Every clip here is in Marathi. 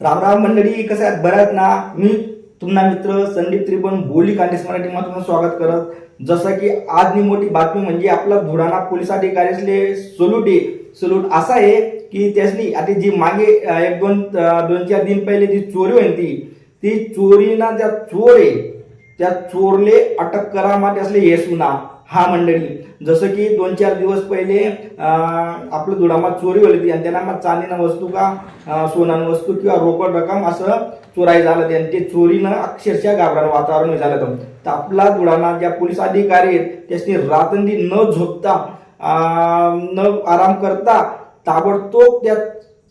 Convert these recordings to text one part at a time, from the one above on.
राम राम मंडळी कसं आहेत? बऱ्यात ना? मी तुम्हा मित्र संदीप त्रिभुवन बोली कांडेस मराठीमध्ये तुम्हाला स्वागत करत जसं की आजनी मोठी बातमी म्हणजे आपला धुराणा पोलीस अधिकारीसले सलूट. आहे सोलूट असा आहे की त्यासनी आता जी मागे एक दोन दोन चार दिन पहिले जी चोरी होईल ती ती चोरीना त्या चोर आहे त्या चोरले अटक करा मा त्यासले येसू ना हा मंडळी जसं की दोन चार दिवस पहिले आपलं धुडामा चोरी होली होती आणि त्यांना मग चांदीना वस्तू का सोनान वस्तू किंवा रोकड रक्कम असं चोराई झालं ते आणि ते चोरीनं अक्षरशः घाबरानं वातावरण झालं होतं. तर आपला धुडाणा ज्या पोलीस अधिकारी आहेत त्यासनी रातंदी न झोपता न आराम करता ताबडतोब त्या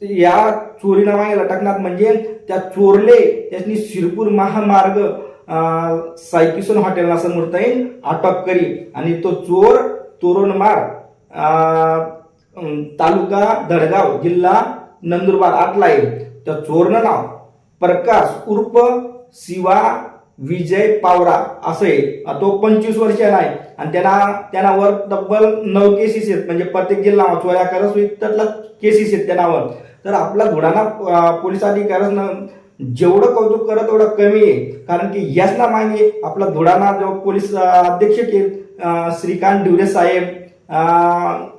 या चोरीनामागे लटकणार म्हणजे त्या चोरले त्यासनी शिरपूर महामार्ग सायकिसून हॉटेल समोर येईल अटक करी. आणि तो चोर तोरणमार तालुका धडगाव जिल्हा नंदुरबार आटला आहे त्या चोरनं नाव प्रकाश उर्फ शिवा विजय पावरा असं आहे. तो पंचवीस वर्षाला आहे आणि त्यांना त्यांनावर तब्बल नऊ केसेस आहेत. म्हणजे प्रत्येक जिल्हा चोऱ्या करत त्यातला केसेस आहेत त्यांनावर तर आपला घोडाना पोलीस अधिकाऱ्यानं जेवढं कौतुक करत तेवढं कमी आहे. कारण की याचना मागे आपला धुडाणा जो पोलीस अध्यक्ष केल श्रीकांत ढिवरे साहेब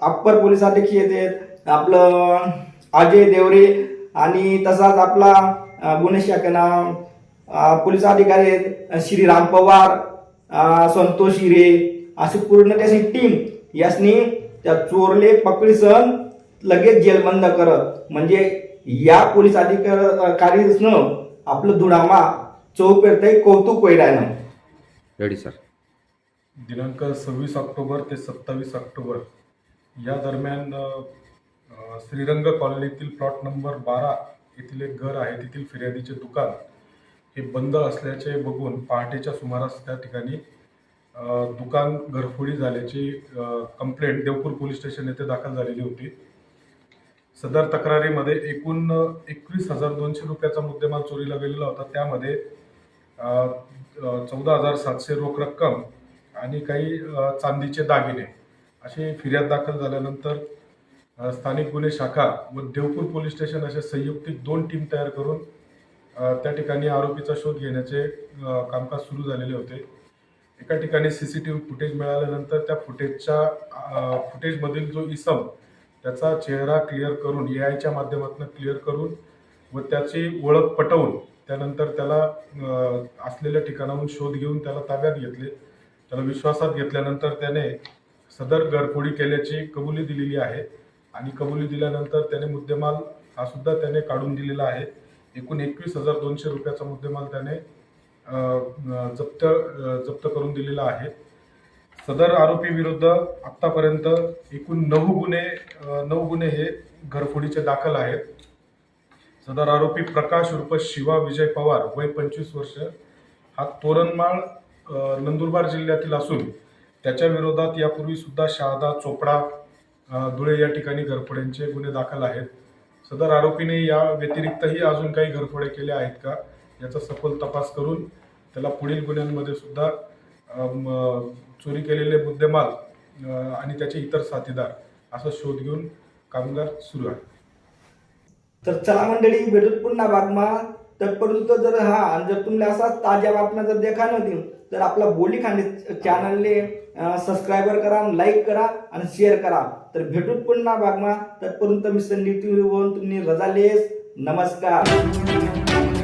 अप्पर पोलीस अध्यक्ष येते आपलं अजय देवरे आणि तसाच आपला गुन्हे शाखेना पोलीस अधिकारी आहेत श्रीराम पवार संतोष हिरे अशी पूर्ण त्याची टीम यासनी त्या चोरले पकडीसन लगेच जेलबंद करत. म्हणजे या पोलीस अधिकारीनं आपलं धुडामा चौपेरतय कौतुक वैरायनं. रेडी सर दिनांक सव्वीस ऑक्टोबर ते सत्तावीस ऑक्टोबर. या दरम्यान श्रीरंग कॉलनीतील प्लॉट नंबर बारा येथील एक घर आहे तेथील फिर्यादीचे दुकान हे बंद असल्याचे बघून पहाटेच्या सुमारास त्या ठिकाणी दुकान घरफोडी झाल्याची कंप्लेंट देवपूर पोलीस स्टेशन येथे दाखल झालेली होती. सदर तक्रारीमध्ये एकूण एकवीस हजार दोनशे रुपयाचा मुद्देमाल चोरीला गेलेला होता. त्यामध्ये चौदा हजार सातशे रोख रक्कम आणि काही चांदीचे दागिने अशी फिर्याद दाखल झाल्यानंतर स्थानिक गुन्हे शाखा व देवपूर पोलीस स्टेशन असे संयुक्तिक दोन टीम तयार करून त्या ठिकाणी आरोपीचा शोध घेण्याचे कामकाज सुरू झालेले होते. एका ठिकाणी C C T V footage मिळाल्यानंतर त्या फुटेजच्या फुटेजमधील जो इसम त्याचा चेहरा क्लिअर करून ए आयच्या माध्यमातून क्लिअर करून व त्याची ओळख पटवून त्यानंतर त्याला असलेल्या ठिकाणाहून शोध घेऊन त्याला ताब्यात घेतले. त्याला विश्वासात घेतल्यानंतर त्याने सदर घरफोडी केल्याची कबुली दिलेली आहे आणि कबुली दिल्यानंतर त्याने मुद्देमाल हा सुद्धा त्याने काढून दिलेला आहे. एकूण एकवीस हजार दोनशे रुपयाचा मुद्देमाल त्याने जप्त जप्त करून दिलेला आहे. सदर आरोपी विरुद्ध आतापर्यंत एकूण नऊ गुन्हे नऊ गुन्हे हे घरफोडीचे दाखल आहेत. सदर आरोपी प्रकाश उर्फ शिवा विजय पवार वय पंचवीस वर्ष. हा तोरणमाळ नंदुरबार जिल्ह्यातील असून त्याच्या विरोधात यापूर्वी सुद्धा शारदा चोपडा धुळे या ठिकाणी घरफोड्यांचे गुन्हे दाखल आहेत. सदर आरोपीने या व्यतिरिक्तही अजून काही घरफोडे केले आहेत का? याचा सखोल तपास करून त्याला पुढील गुन्ह्यांमध्ये सुद्धा चोरी केलेले मुद्देमाल आणि त्याचे इतर साथीदार असा शोध घेऊन कामगार सुरू आहे. तर चला मंडळी भेटूत पुन्हा बातमा तत्पर्यंत जर हा आणि जर तुम्हाला असा ताज्या बातम्या जर देखा नव्हती तर आपला बोली खांडे चॅनलने सबस्क्राईबर करा लाईक करा आणि शेअर करा. तर भेटूत पुन्हा बागमा तत्पर्यंत मी संदीप तुम्ही रजा लेस नमस्कार.